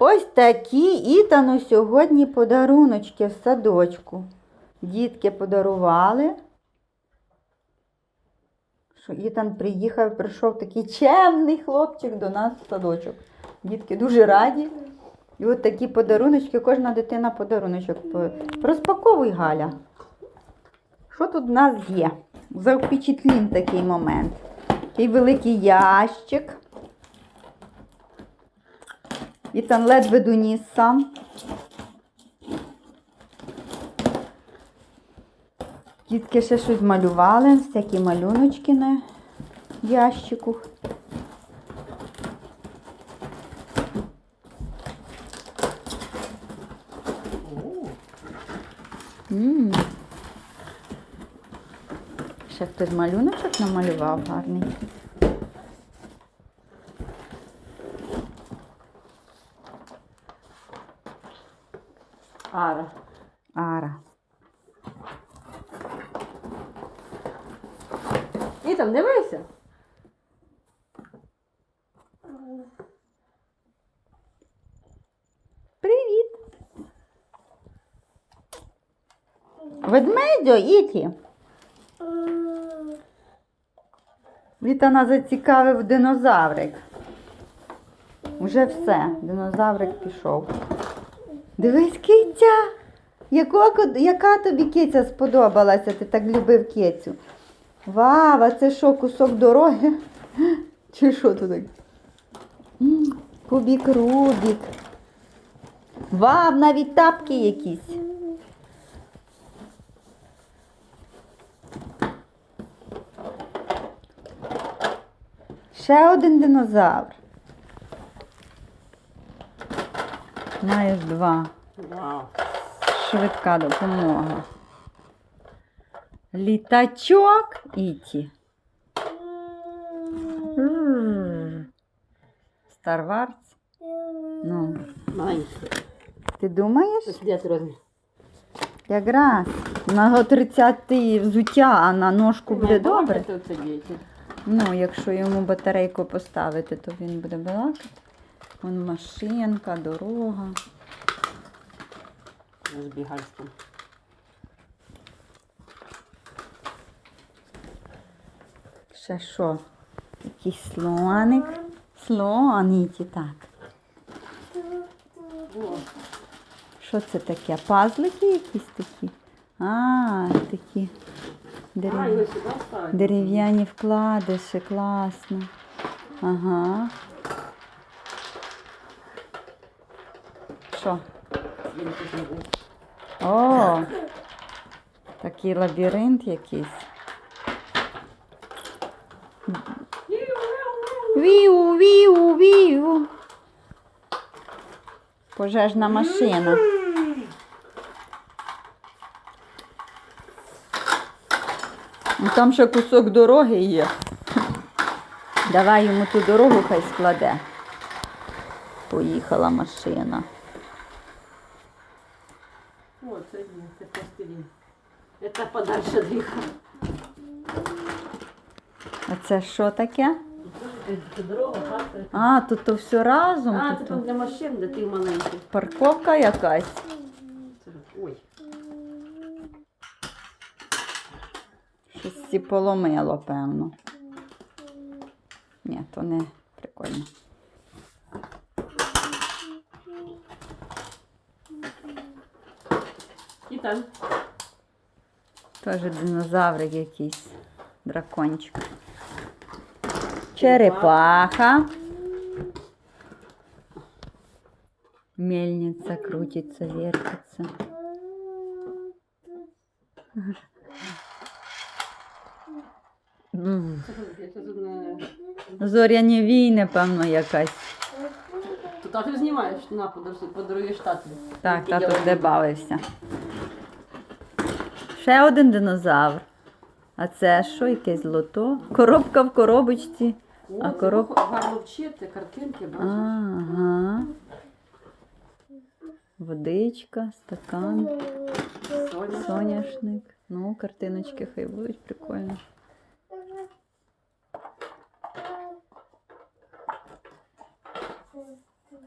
Ось такі Ітану сьогодні подаруночки в садочку. Дітки подарували. Що Ітан приїхав, прийшов такий чемний хлопчик до нас в садочок. Дітки дуже раді. І от такі подаруночки, кожна дитина подаруночок. Розпаковуй, Галя. Що тут в нас є? Завпечатлім такий момент. Такий великий ящик. Ітан ледве доніс сам. Дітки ще щось малювали, всякі малюночки на ящику. М. Ще хтось малюночок намалював гарний. Ара. Ара. І там дивися. Привіт. Ведмедю, Іті. Вітана зацікавив динозаврик. Уже все, динозаврик пішов. Дивись, киця. Яка, яка тобі киця сподобалася? Ти так любив кицю. Вау, а це що, кусок дороги? Чи що тут? Кубік Рубік. Вау, навіть тапки якісь. Ще один динозавр. Маєш два. Вау. Швидка допомога. Літачок Іті. Старварц. Ну, Маленький. ти думаєш? Якраз на 30 взуття, а на ножку буде добре. Ну, якщо йому батарейку поставити, то він буде балакати. Вон машинка, дорога. З бігальством. Ще що? Якийсь слоник. Слоніті, так. Що це таке? Пазлики якісь такі? А, такі дерев... дерев'яні вкладиші, класно. Ага. Що? О, такий лабіринт якийсь. Віу, віу, віу. Пожежна машина. Ну, Там ще кусок дороги є. Давай йому ту дорогу хай складе. Поїхала машина. О, це ні, це пластилін. Це подальше двіха. А це що таке? Дорога, хата. А, тут то все разом. А, тут це там для машин, де ти маленький. парковка якась. Ой. Щось всі поломило, певно. Ні, то не прикольно. І там. Теж динозаврик якийсь. Дракончик. Черепаха. Мельниця крутиться, вертиться. Зоряні війни, певно, якась. Ти знімаєш, на, подорожі, подаруєш тату. Так, тато де бавився. Ще один динозавр. А це що, якесь злото? Коробка в коробочці. О, А короб- гарно вчити, картинки, бачиш? Ага. Водичка, стакан, соняшник. Ну, картиночки хай будуть прикольно.